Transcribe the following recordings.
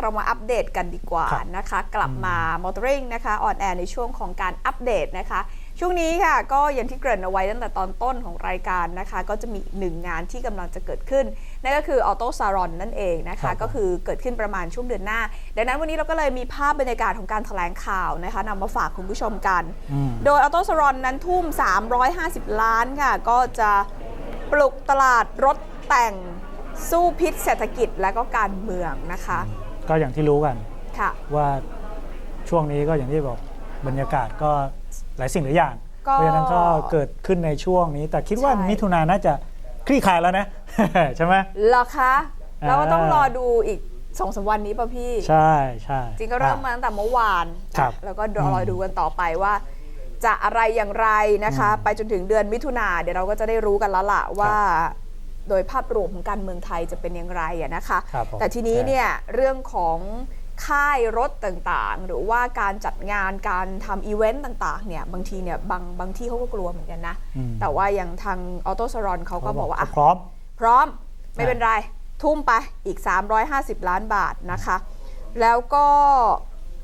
มาเรามาอัปเดตกันดีกว่าครับนะคะ กลับมา Motoring นะคะออนแอร์ในช่วงของการอัปเดตนะคะ ช่วงนี้ค่ะ ก็อย่างที่เกริ่นเอาไว้ตั้งแต่ตอนต้นของรายการนะคะ ก็จะมีอีกหนึ่งงานที่กำลังจะเกิดขึ้น นั่นก็คือ Auto Salon นั่นเองนะครัคะบผมก็คือเกิดขึ้นประมาณช่วงเดือนหน้า ดังนั้นวันนี้เราก็เลยมีภาพบรรยากาศของการแถลงข่าวนะคะนำมาฝากคุณผู้ชมกันอืมโดย Auto Salon นั้นทุ่ม 350 ล้านค่ะก็จะปลุกตลาดรถแต่งสู้พิษเศรษฐกิจและก็การเมืองนะคะ ก็อย่างที่รู้กันค่ะว่าช่วงนี้ก็อย่างที่บอกบรรยากาศก็หลายสิ่งหลายอย่างก็เพราะฉะนั้นก็เกิดขึ้นในช่วงนี้ แต่คิดว่าใช่ มิถุนายนน่าจะคลี่คลายแล้วนะ ใช่ไหม เหรอคะอ่าแล้วก็ต้องรอดูอีกสองสามวันนี้ป่ะพี่ ใช่ใช่ จริงก็เริ่มมาตั้งแต่เมื่อวานครับแล้วก็รออืมดูกันต่อไปว่า จะอะไรอย่างไรนะคะ อืมไปจนถึงเดือนมิถุนาเดี๋ยวเราก็จะได้รู้กันแล้วล่ะว่า โดยภาพรวมของการเมืองไทยจะเป็นอย่างไรอะนะคะ ครับผมแต่ทีนี้ใช่เนี่ยเรื่องของค่ายรถต่างๆ หรือว่าการจัดงานการทำอีเวนต์ต่างๆเนี่ยบางทีเนี่ยบางบางที่เขาก็กลัวเหมือนกันนะ อืมแต่ว่าอย่างทางออโตซารอนเขาก็บอกว่าอะ พร้อม พร้อมไม่เป็นไร ทุ่มไปอีก 350 ล้านบาทนะคะ แล้วก็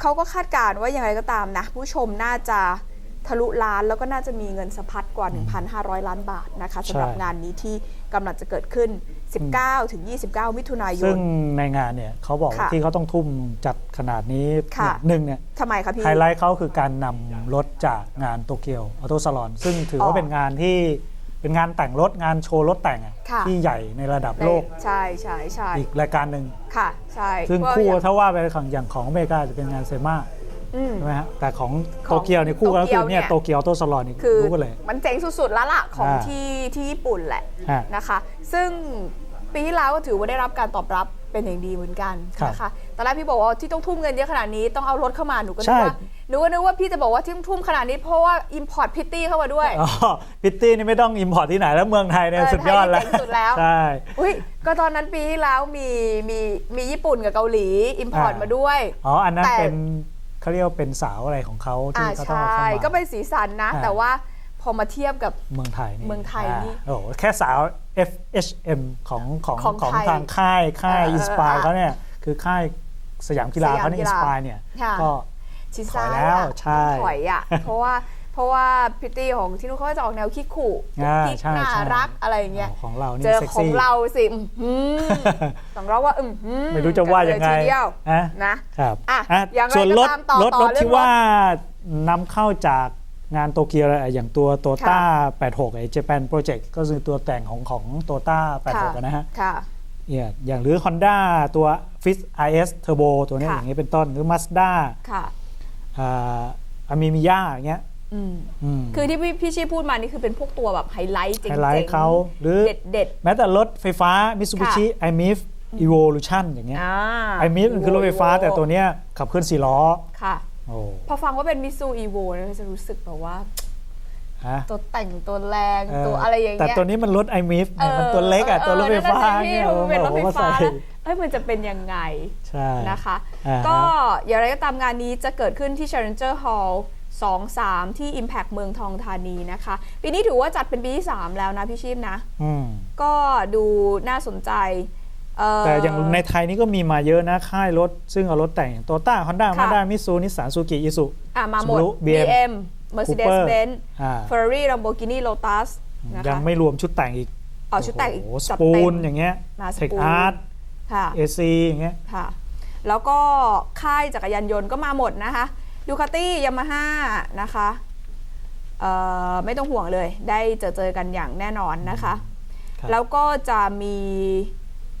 เขาก็คาดการณ์ว่าอย่างไรก็ตามนะ ผู้ชมน่าจะ ทะลุล้านแล้วก็น่าจะมีเงินสะพัดกว่า 1,500 ล้านบาทนะคะสำหรับใช่งานนี้ที่กำลังจะเกิดขึ้น 19 ถึง 29 มิถุนายซึ่นงในงานเนี่ยเขาบอกว่าค่ะที่เขาต้องทุ่มจัดขนาดนี้ค่ะเนี่ยหนึ่งเนี่ยทำไมคะพี่ไฮไลท์เขาคือการนำรถจากงานโตเกียวออโตซาลอน ซึ่งถืออ๋ว่าอเป็นงานที่เป็นงานแต่งรถงานโชว์รถแต่งอะค่ะที่ใหญ่ในระดับโลก ใช่ใช่ใช่อีกรายการหนึ่งค่ะใช่ซึ่งเพราะคู่อย่างถ้าว่าไปของอย่างของอเมริกาจะเป็นงานเซมาอืม ใช่ไหมฮะแต่ของของโตเกียวเนี่ยคู่กันก็คือเนี่ยโตโตเกีเกียยววออโตซาลอนนี่คือรู้กันเลย มันเจ๋งสุดๆแล้วล่ะของอ่า ที่ที่ญี่ปุ่นแหละฮะนะคะ ซึ่งปีที่แล้วก็ถือว่าได้รับการตอบรับเป็นอย่างดีเหมือนกันครับนะคะตอนแรกพี่บอกว่าที่ต้องทุ่มเงินเยอะขนาดนี้ต้องเอารถเข้ามาหนูก็นึใช่กว่าหนูก็นึกว่าพี่จะบอกว่าที่ต้องทุ่มขนาดนี้เพราะว่า import pitty เข้ามาด้วย อ๋อพิตตี้นี่ไม่ต้องอิมพอร์ตที่ไหนแล้วเมืองไทยเนี่ยเออสุดยอดแล้วไทยนี่เจ๋งสุดแล้ว ใช่ อุ้ยก็ตอนนั้นปีที่แล้วมีมีมีญี่ปุ่นกับเกาหลี import อ่าม มาด้วย อ๋ออันนั้นแต่ เป็น เขาเรียกว่าเป็นสาวอะไรของเขาอ่าที่เขาต้องใช่เอาเข้ามา ก็เป็นสีสันนะ อ่า แต่ว่าพอมาเทียบกับ เมืองไทยนี่เมืองไทยนี่าโอ้โหแค่สาว FHM ของของของของไทยทางค่ายค่ายเอออินสปายเออเขาเนี่ยคือค่ายสยามกีฬาสยามเขาเนี่ยกีอินฬาสปายเนี่ยค่ะ ก็ ชิถซาอยแล้วอะใช่ต้องถอยอะ เพราะว่า เพราะว่าพิตตี้ของที่นู้นเขาก็จะออกแนวขี้ขู่อ่ากิ๊กใช่น่าใช่ รักอะไรอย่างเงี้ย ของเรานี่เจอเซ็กของซี่ เราสิอื้อหือต้องเราว่าอือหือไม่รู้จะว่ายังไงกันเลทีเดียวนะนะ ครับอะอะอย่างไรส่วนรถก็ตามต่อรถต่อรถเรื่องที่รถว่านำเข้าจากงานโตเกียวอะไรอย่างตัวโตต้า ค่ะ 86 ไอ้ Japan Project ก็คือตัวแต่งของของโตต้า 86นะฮะค่ะ เนี่ยอย่างหรือ Honda ตัว Fit IS Turbo ตัวเนี้ยค่ะ อย่างนี้เป็นต้นหรือ Mazda ค่ะอ่าอามิมิยาอย่างเงี้ยอืมอืม คือที่พี่พี่ชีพูดมานี่คือเป็นพวกตัวแบบไฮไลท์เจ๋งไฮๆไลท์เขาหรือเด็ดเด็ดแม้แต่รถไฟฟ้า Mitsubishi i-MiF Evolution อย่างเงี้ยๆอ่า i-MiF มันคือรถไฟฟ้าแต่ตัวเนี้ยขับเคลื่อน4ล้อค่ะโอ้พอฟังว่าเป็นมิซูอีโวเนี่ยจะรู้สึกแบบว่าฮะตัวแต่งตัวแรงเออตัวอะไรอย่างแต่เงี้ยตัวนี้มันรถ i-MiF เนี่ยมันตัวเล็กอะออตัวรถไฟฟ้านั่นน่ะสิพี่เนี่ยมันเป็นรถไฟฟ้าโอ้โหแล้วเอ้ยมันจะเป็นยังไงใช่นะคะอ่าฮะก็อย่างไรก็ตามงานนี้จะเกิดขึ้นที่ Challenger Hall 2 3 ที่ Impact เมืองทองธานีนะคะ ปีนี้ถือว่าจัดเป็นปีที่ 3 แล้วนะพี่ชีพนะ อืมก็ดูน่าสนใจเแต่อย่างในไทยนี่ก็มีมาเยอะนะ ค่ายรถ ซึ่งเอารถแต่งโตต้าฮอนด้าค่ะ มาด้ามิซูนิสสันซูกิอิสุ อะมาหมด Subaru BM BM Mercedes Cooper Benz อ่า Ferrari Lamborghini Lotus นะคะยังไม่รวมชุดแต่งอีกเอาชุดแต่งอีกโโหสจัดปูเต็นม อย่างเงี้ยมาเทค Spoon อาร์ตค่ะ เอซีอย่างเงี้ย ค่ะ แล้วก็ค่ายจักรยานยนต์ก็มาหมดนะคะ ดูคาตี้ยามาฮ่านะคะเอ่อไม่ต้องห่วงเลย ได้เจอเจอกันอย่างแน่นอนนะคะครับแล้วก็จะมี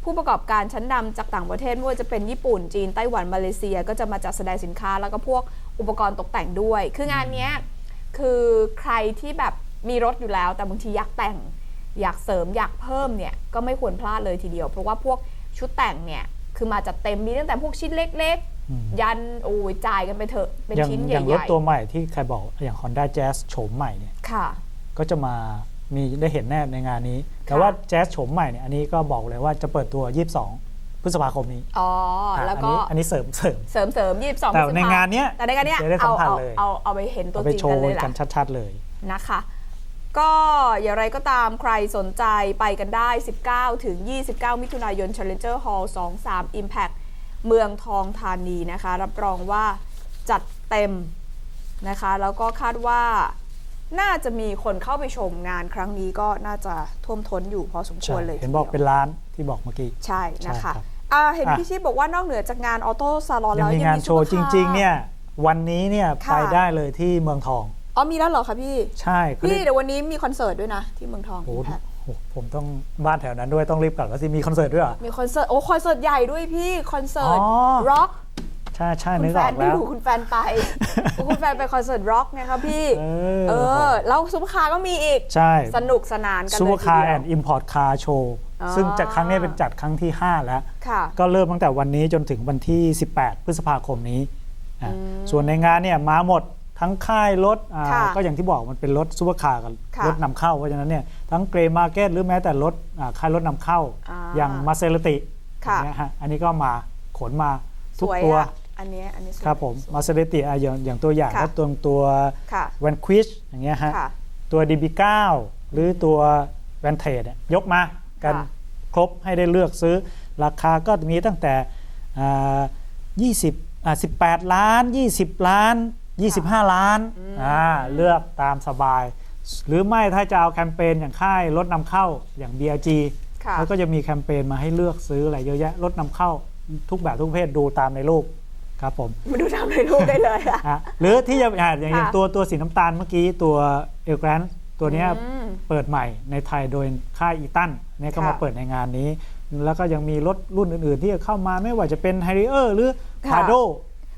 ผู้ประกอบการชั้นนำจากต่างประเทศไม่ว่าจะเป็นญี่ปุ่น จีน ไต้หวัน มาเลเซีย ก็จะมาจัดแสดงสินค้า แล้วก็พวกอุปกรณ์ตกแต่งด้วย คืองานเนี้ยคือใครที่แบบมีรถอยู่แล้ว แต่บางทีอยากแต่ง อยากเสริม อยากเพิ่มเนี่ย ก็ไม่ควรพลาดเลยทีเดียว เพราะว่าพวกชุดแต่งเนี่ย คือมาจัดเต็ม มีตั้งแต่พวกชิ้นเล็กอืมๆ ยันโอ้ยจ่ายกันไปเถอะ เป็นอย่างชิ้นใอย่างหรถญ่ตัวใหม่ที่ใครบอกอย่าง Honda Jazz โฉมใหม่เนี่ยๆค่ะก็จะมามีได้เห็นแน่ในงานนี้ แต่ค่ะว่าแจ๊สโฉมใหม่เนี่ยอันนี้ก็บอกเลยว่าจะเปิดตัว 22 พฤษภาคมนี้ อ๋ออะแล้วอันก็นี้อันนี้เสริมเสริมเสริมเสริมยี่สิบสองแต่ในงานเนี้ยแต่ในงานเนี้ยจะได้สัเอามผัสเอาเลยเอาเอาไปเห็นตัวเอาไปจริงโชกันว์เลยแหกัละนชัด ๆ เลยนะคะ ก็อย่างไรก็ตามใครสนใจไปกันได้ 19 ถึง 29 มิถุนายน Challenger Hall 23 Impact เมืองทองธานีนะคะ รับรองว่าจัดเต็มนะคะ แล้วก็คาดว่าน่าจะมีคนเข้าไปชมงานครั้งนี้ก็น่าจะท่วมท้นอยู่พอสมควรเลยเห็นบอกทีดียวเป็นร้านที่บอกเมื่อกี้ ใช่นะใช่ครัคะบอ่าเห็นอะพี่ชีพบอกว่านอกเหนือจากงานออโต้ซาลอนยัแล้งวมีงานโชว์จซุปปอคาริง ๆ เนี่ย วันนี้เนี่ยค่ะไปได้เลยที่เมืองทองอ๋อมีแล้วเหรอคะพี่ ใช่เขาพี่เรียกเดี๋ยววันนี้มีคอนเสิร์ตด้วยนะที่เมืองทองโอ้โห Impact โอ้โหผมต้องบ้านแถวนั้นด้วยต้องรีบกลับแล้วสิมีคอนเสิร์ตด้วยเหรอ มีคอนเสิร์ต โอ้คอนเสิร์ตใหญ่ด้วยพี่ คอนเสิร์ตอ๋อ ร็อก ใช่ใช่คุนึณกแฟออนกไม่แล้วรู้คุณแฟนไป คุณแฟนไปคอนเสิร์ตร็อกไงคะพี่ เออ เออ แล้วซุปเปอร์คาร์ก็มีอีก ใช่สนุกสนานกันซูเลเปอยร์ทีคาร์เดีแอยวนด์อิมพอร์ตคาร์โชว์อ๋อ ซึ่งจะครั้งนี้เป็นจัดครั้งที่ 5 แล้ว ค่ะ ก็เริ่มตั้งแต่วันนี้จนถึงวันที่ 18 พฤษภาคมนี้อะส่วนในงานเนี่ยมาหมด ทั้งค่ายรถอ่าค่ะก็อย่างที่บอกมันเป็นรถซูเปอร์คาร์กับค่ะ รถนำเข้า เพราะฉะนั้นเนี่ยทั้งเกรย์มาร์เก็ตหรือแม้แต่รถอ่าค่ายรถนำเข้า อ่า อย่างมาเซเลติค่ะอย่างเงี้ยฮะอันนี้ก็มาขนมาสทุกวยตัวอะอันเนี้ยอันนี้สวย ครับผมสวยมาเซเลติอย่างอย่างตัวอย่างค่ะแล้วตัวตัวค่ะ แวนควิชอย่างเงี้ยฮะ ค่ะ ตัว DB9 หรือตัวแวนเทดยกมากันค่ะครบให้ได้เลือกซื้อ ราคาก็มีตั้งแต่อ่า20อ่า18 ล้าน 20 ล้าน 25 ล้านอ่าเลือกตามสบาย หรือไม่ถ้าจะเอาแคมเปญอย่างค่ายรถนำเข้าอย่าง BRG ค่ะแล้วก็จะมีแคมเปญมาให้เลือกซื้ออะไรเยอะแยะรถนำเข้าทุกแบบทุกประเพศดูตามในรูปครับผมมาดูทำในรูปได้เลยอะอะหรือที่จะอะอย่างอย่างค่ะตัวตัวสีน้ำตาลเมื่อกี้ตัวเอลแกรนตัวเนี้ยอืมเปิดใหม่ในไทยโดยค่ายอีตันเนี่ยก็ค่ะมาเปิดในงานนี้ แล้วก็ยังมีรถรุ่นอื่น ๆ ที่จะเข้ามาไม่ว่าจะเป็น h ฮ r ริเออร์หรือค่ะคาโด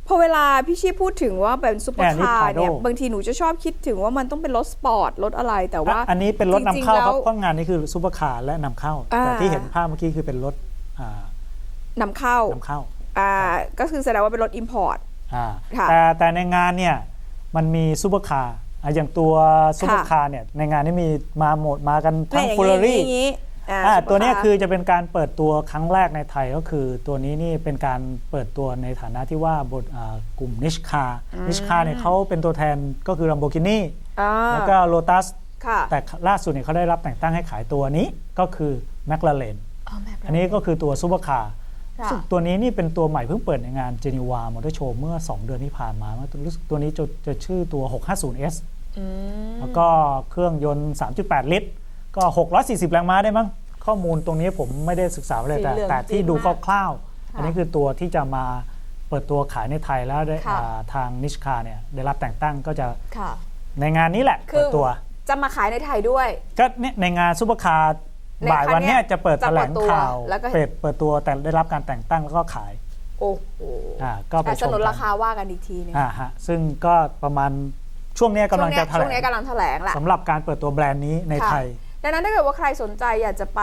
พอเวลาพี่ชีพพูดถึงว่าเป็นซุปเปอแอร์นนี่คาร์ Prado เนี่ย บางทีหนูจะชอบคิดถึงว่ามันต้องเป็นรถสปอร์ตรถอะไรแต่ว่า อันนี้เป็นรถนำเข้าจริงๆครับแล้วเพราะงานนี้คือซูเปอร์คาร์และนำเข้าอ่าแต่ที่เห็นภาพเมื่อกี้คือเป็นรถอ่านำเข้านำเข้าอ่าก็คือแสดงว่าเป็นรถอิมพอร์ตอ่าค่ะแต่แต่ในงานเนี่ยมันมีซูเปอร์คาร์อะอย่างตัวซูเปอร์คาร์เนี่ยในงานนี้มีมาหมดมากันทั้งเนี่ยเฟอร์รารี่ อย่างนี้อ่าอ่าซุปเปร์ตัวเนี้ยาร์คือจะเป็นการเปิดตัวครั้งแรกในไทยก็คือ ตัวนี้นี่เป็นการเปิดตัวในฐานะที่ว่าบทอ่ากลุ่มนิชคานิชคาเนี่ยเขาเป็นตัวแทนก็คือ Lamborghini อ่าแล้วก็ Lotus ค่ะแต่ล่าสุดเนี่ยเขาได้รับแต่งตั้งให้ขายตัวนี้ก็คือ McLaren อ๋อแม่อันนี้ก็คือตัวซูเปอร์คาร์ค่ะซึ่งตัวนี้นี่เป็นตัวใหม่เพิ่งเปิดในงาน Geneva Motor Show เมื่อ 2 เดือนที่ผ่านมารู้สึกตัวนี้จะจะชื่อตัว 650S อืมแล้วก็เครื่องยนต์ 3.8 ลิตร ก็ 640 แรงม้าได้มั้งข้อมูลตรงนี้ผมไม่ได้ศึกษาไว้เลยแต่ สีเหลืองแต่ที่จี๊ดดูมากคร่าวๆอันนี้คือตัวที่จะมาเปิดตัวขายในไทยแล้วได้ค่ะ อ่าทางนิชคาเนี่ยได้รับแต่งตั้งก็จะค่ะ ในงานนี้แหละคืเปิอดตัว จะมาขายในไทยด้วย ก็เนี่ยในงานซูเปอร์คาร์ในบ่ายวันเนี้ยครั้งเนี้ยจะเปิดจะแถเปิลดงตัวข่าวแล้วก็ เปิดเปิดตัวแต่ได้รับการแต่งตั้งแล้วก็ขาย โอ้โหอ่าก็ไปแต่ชสมนุนกัราคาว่ากันอีกทีนึงอ่าฮะซึ่งก็ประมาณช่วงเนี้ยกำลังจะแถลช่วงงนี้กำลังแถลงแหละ สำหรับการเปิดตัวแบรนด์นี้ในค่ะ ไทย ดังนั้นถ้าเกิดว่าใครสนใจอยากจะไป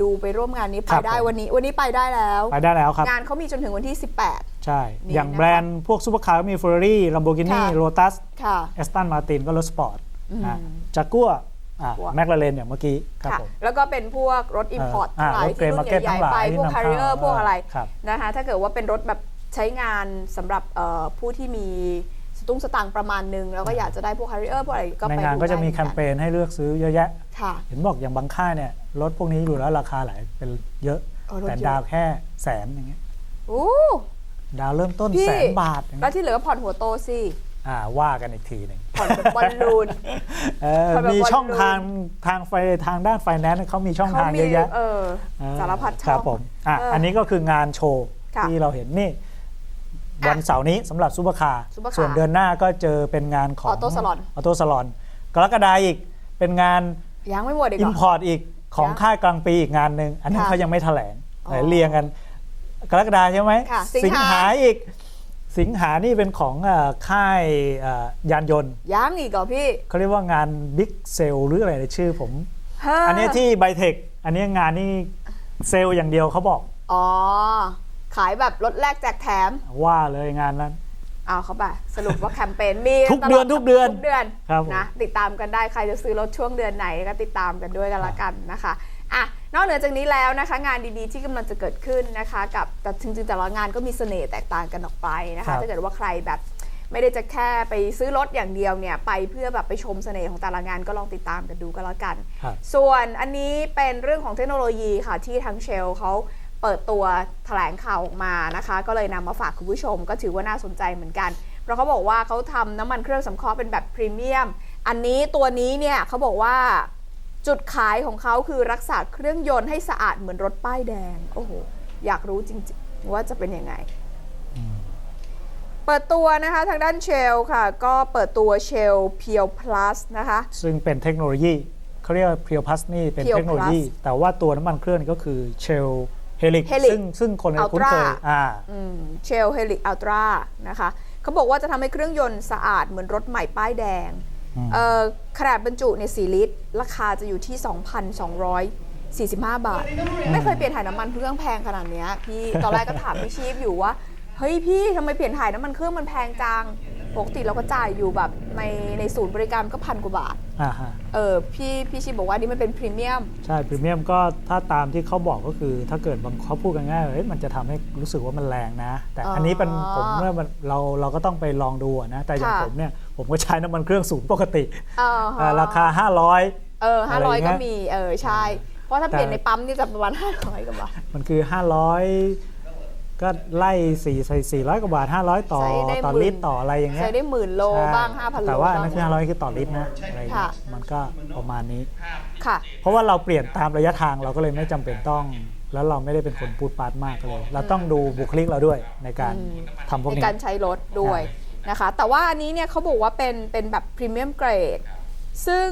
ดูไปร่วมงานนี้คไปรับได้ผม วันนี้ วันนี้ไปได้แล้ว ไปได้แล้วครับ งานเขามีจนถึงวันที่ใช่ นี่อย่างนะคะแบรนด์พวกซูเปอร์คาร์ก็มี Ferrari Lamborghini ค่ะ Lotus 18ค่ะ Aston Martin ก็รถสปอร์ตอืมจากกัว Jaguar แมคลาเรนอย่างเมื่อกี้ครับค่ะ ผม แล้วก็เป็นพวกรถอิมพอร์ตอ่าทั้งหลายรถที่รุ่น Grey Market ใหญ่ทั้งหลายๆไปที่พวกนำคาริเออร์เข้าพวกอะไรครับ นะคะถ้าเกิดว่าเป็นรถแบบใช้งานสำหรับเอ่อผู้ที่มี สตุ้งสตางค์ประมาณนึงแล้วก็อยากจะได้พวกคาริเออร์พวกอะไรก็ในไปงานดูก็จะได้มีหแคอนมเปญให้เลือกซื้อเยอะแยะ ค่ะ เห็นบอกอย่างบางค่ายเนี่ยรถพวกนี้อยู่แล้วราคาหลายเป็นเยอะอ๋อรถแต่เยอะดาวแค่แสนอย่างเงี้ยโอ้ ดาวเริ่มต้นพี่ แสนบาทอย่างแล้เงี้วยที่เหลือก็ผ่อนหัวโตสิอ่าว่ากันอีกทีหนึ่งผ่อนแบบบอลลูน เออผ่อนแบบมีช่องบอลลูนทางทางไฟทางด้านไฟแนนซ์เขามีช่องเขาทางมีเยอะแยะ เออ สารพัดช่อง ครับผมอะเอออัอันนี้ก็คืองานโชว์ ค่ะที่เราเห็นนี่อะ วันเสาร์นี้สำหรับซูเปอร์คาร์ซุปเปอร์คาร์ส่วนเดือนหน้าก็เจอเป็นงานของออโต้ซาลอนออโต้ซาลอน กรกฎาอีกเป็นงาน ยังไม่หมดอีกอิเหรมอพอร์ตอีกของยังค่ายกลางปีอีกงานหนึ่งอันนั้นค่ะเขายังไม่แถลงอ๋อไหนเรียงกัน กรกฎาใช่ไหมค่ะสิงหาอีก สิงหานี่เป็นของเอ่อค่ายเอ่อยานยนต์ยังอีกเหรอพี่เขาเรียกว่างานบิ๊กเซลหรืออะไรในชื่อผม เฮ้ออันเนี้ยที่ไบเทคอันเนี้ยงานนี่เซลล์อย่างเดียวเขาบอก อ๋อ ขายแบบลดแลกแจกแถม ว่าเลยงานนั้น เอาเข้าไปสรุปว่าแคมเปญมีทุกเดือนตลทุกเดือนทุกเดือนครับผมนะติดตามกันได้ใครจะซื้อรถช่วงเดือนไหนก็ติดตามกันด้วยกันละกันนะคะอะนอกเหนือจากนี้แล้วนะคะ งานดีๆที่กำลังจะเกิดขึ้นนะคะ กับแต่จริงๆแต่ละงานก็มีเสน่ห์แตกต่างกันออกไปนะครัคะบถ้าเกิดว่าใครแบบไม่ได้จะแค่ไปซื้อรถอย่างเดียวเนี่ยไปเพื่อแบบไปชมเสน่ห์ของแต่ละงานก็ลองติดตามกันดูก็แล้วกันครับส่วนอันนี้เป็นเรื่องของเทคโนโลยีค่ะที่ทางเชลเขา เปิดตัวแถลงข่าวออกมานะคะ ก็เลยนำมาฝากคุณผู้ชม ก็ถือว่าน่าสนใจเหมือนกัน เพราะเขาบอกว่าเขาทำน้ำมันเครื่องสำเคราะห์เป็นแบบพรีเมียม อันนี้ตัวนี้เนี่ยเขาบอกว่าจุดขายของเขาคือรักษาเครื่องยนต์ให้สะอาดเหมือนรถป้ายแดง โอ้โห อยากรู้จริงๆ ว่าจะเป็นยังไง เปิดตัวนะคะทางด้านเชลค่ะ ก็เปิดตัวเชลเพียวพลัสนะคะ ซึ่งเป็นเทคโนโลยีเขาเรียกว่าเพียวพัสนี่เป็น Pure เทคโนโลยี แต่ว่าตัวน้ำมันเครื่องก็คือเชล เฮลิก Helix ซึ่งซึ่งคนในคุ้นเคย Ultra อ่า เชลเฮลิกอัลตร้านะคะเขาบอกว่าจะทำให้เครื่องยนต์สะอาดเหมือนรถใหม่ป้ายแดงอืม เอ่อขนาดบรรจุใน4ลิตร ราคาจะอยู่ที่ 2,245 บาท ไม่เคยเปลี่ยนถ่ายน้ำมันเครื่องแพงขนาดเนี้ยพี่ ตอนแรกก็ถามพี่ชีพอยู่ว่า เฮ้ยพี่ทำไมเปลี่ยนถ่ายน้ำมันเครื่องมันแพงจัง ปกติเราก็จ่ายอยู่แบบในในศูนย์บริการก็พันกว่าบาท อ่าฮะเออพี่พี่ชีพบอกว่านี่มันเป็นพรีเมียม ใช่พรีเมียมก็ถ้าตามที่เขาบอกก็คือถ้าเกิดบางเขาพูดกันง่ายๆเฮ้ยมันจะทำให้รู้สึกว่ามันแรงนะ แต่อ๋ออัอันนี้เป็นผมเมื่อมันเราเราก็ต้องไปลองดูอะนะ แต่อย่างค่ะ ผมเนี่ยผมก็ใช้น้ำมันเครื่องศูนย์ปกติเออฮะอ่าราคา 500 เอออะไรอย่างเงี้500ก็ยมีเออใช่ เพราะถ้าแต่ เปลี่ยนในปั๊มนี่จะประมาณ500กว่าบาท มันคือ 500 ก็ไล่4ใส่400กว่าบาท500ต่อใช้ได้ต่อหมื่นลิตรต่ออะไรอย่างเงี้ยใช้ได้หมื่นโลใช่บ้าง5,000โลแต่ว่าบ้างนั่นคือ500คือต่อลิตรนะอะไรอย่างเงี้ค่ะยมันก็ประมาณนี้ค่ะ เพราะว่าเราเปลี่ยนตามระยะทางเราก็เลยไม่จำเป็นต้อง แล้วเราไม่ได้เป็นคนพูดปาดมากเลย เราต้องดูบุคลิกเราด้วยในการอืมทำพวกในนี้การใช้รถด้วยนะคะ แต่ว่าอันนี้เนี่ยเขาบอกว่าเป็นเป็นแบบพรีเมียมเกรดซึ่ง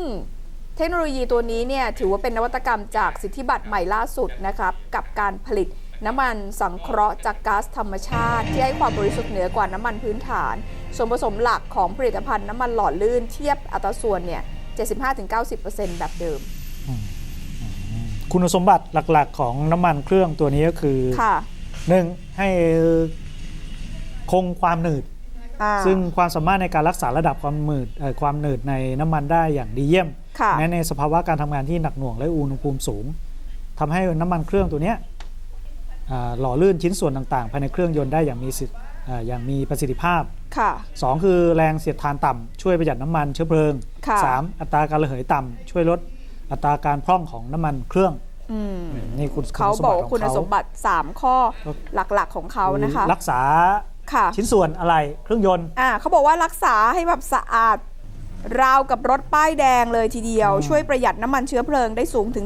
เทคโนโลยีตัวนี้เนี่ยถือว่าเป็นนวัตกรรมจากสิทธิบัตรใหม่ล่าสุดนะครับกับการผลิต น้ำมันสังเคราะห์จากก๊าซธรรมชาติ ที่ให้ความบริสุทธิ์เหนือกว่าน้ำมันพื้นฐาน ส่วนผสมหลักของผลิตภัณฑ์น้ำมันหล่อลื่นเทียบอัตราส่วนเนี่ย 75-90%แบบเดิม คุณสมบัติหลักๆ ของน้ำมันเครื่องตัวนี้ก็คือค่ะหนึ่งให้คงความหนืดอ่าซึ่งความสามารถในการรักษาระดับความหนืดเอ่อความหนืดในน้ำมันได้อย่างดีเยี่ยมค่ะแม้ในสภาวะการทำงานที่หนักหน่วงและอุณหภูมิสูงทำให้น้ำมันเครื่องตัวเนี้ยอ่า หล่อลื่นชิ้นส่วนต่างๆ ภายในเครื่องยนต์ได้อย่างมีสิทธิ์อ่าอย่างมีประสิทธิภาพค่ะ2คือแรงเสียดทานต่ำช่วยประหยัดน้ำมันเชื้อเพลิงค่ะ3อัตราการระเหยต่ำช่วยลดอัตราการพร่องของน้ำมันเครื่องอืมนี่คุณเขาสมบอบักติว่าขคุองณเขาสมบัติ 3 ข้อหลักๆของเขานะคะ รักษาค่ะชิ้นส่วนอะไรเครื่องยนต์อ่าเขาบอกว่ารักษาให้แบบสะอาด ราวกับรถป้ายแดงเลยทีเดียวอืมช่วยประหยัดน้ำมันเชื้อเพลิงได้สูงถึง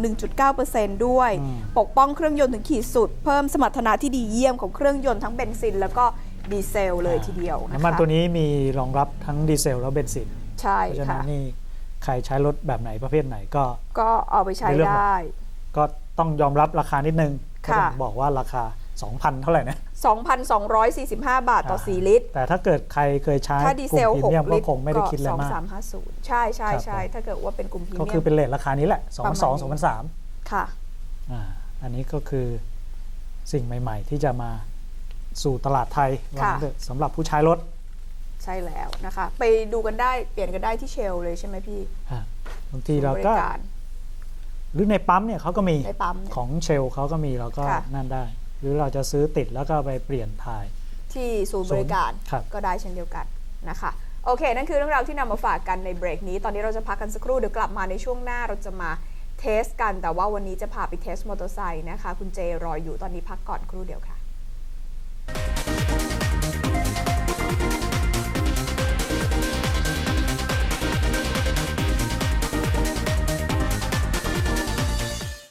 1.9%ด้วยอืมปกป้องเครื่องยนต์ถึงขีดสุด เพิ่มสมรรถนะที่ดีเยี่ยมของเครื่องยนต์ทั้งเบนซิน แล้วก็ดีเซลเลยทีเดียวนะคะน้ำมันตัวนี้มีรองรับทั้งดีเซลและเบนซิน ใช่เพราะฉะนั้ค่ะนนี่ใครใช้รถแบบไหนประเภทไหนก็ ก็เอาไปใช้ในเรื่องได้ ก็ต้องยอมรับราคานิดนึงก็ค่ะต้องบอกว่าราคา 2,000 เท่าไหร่นะ 2,245 บาทต่ออ่า4ลิตร แต่ถ้าเกิดใครเคยใช้ถ้าดีเซลกลุ่มพรีเมียม6ก็ลิตรคงไม่ได้คิดอะไรมาก 2350 ใช่ใช่ครับใช่ผม ถ้าเกิดว่าเป็นกลุ่มพรีก็เมียคือม เป็นเลทราคานี้แหละ 2 2ประมาณนี้2 3 0ค่ะ อ่าอันนี้ก็คือสิ่งใหม่ ๆ ที่จะมาสู่ตลาดไทยว่างั้นเถอะสำหรับผู้ใช้รถใช่แล้วนะคะ ไปดูกันได้เปลี่ยนกันได้ที่เชลเลยใช่ไหมพี่อะบางทีเราก็บริการ หรือในปั๊มเนี่ยเขาก็มีในปั๊มเนี่ยของเชลเขาก็มีเราก็ค่ะ นั่นได้ หรือเราจะซื้อติดแล้วก็ไปเปลี่ยนถ่ายที่ศูนย์บริการครับก็ได้เช่นเดียวกันนะคะโอเค นั่นคือเรื่องราวที่นำมาฝากกันในเบรกนี้ ตอนนี้เราจะพักกันสักครู่เดี๋ยวกลับมาในช่วงหน้าเราจะมาเทสกัน แต่ว่าวันนี้จะพาไปเทสมอเตอร์ไซค์นะคะ คุณเจรออยู่ตอนนี้พักก่อนครู่เดียวค่ะ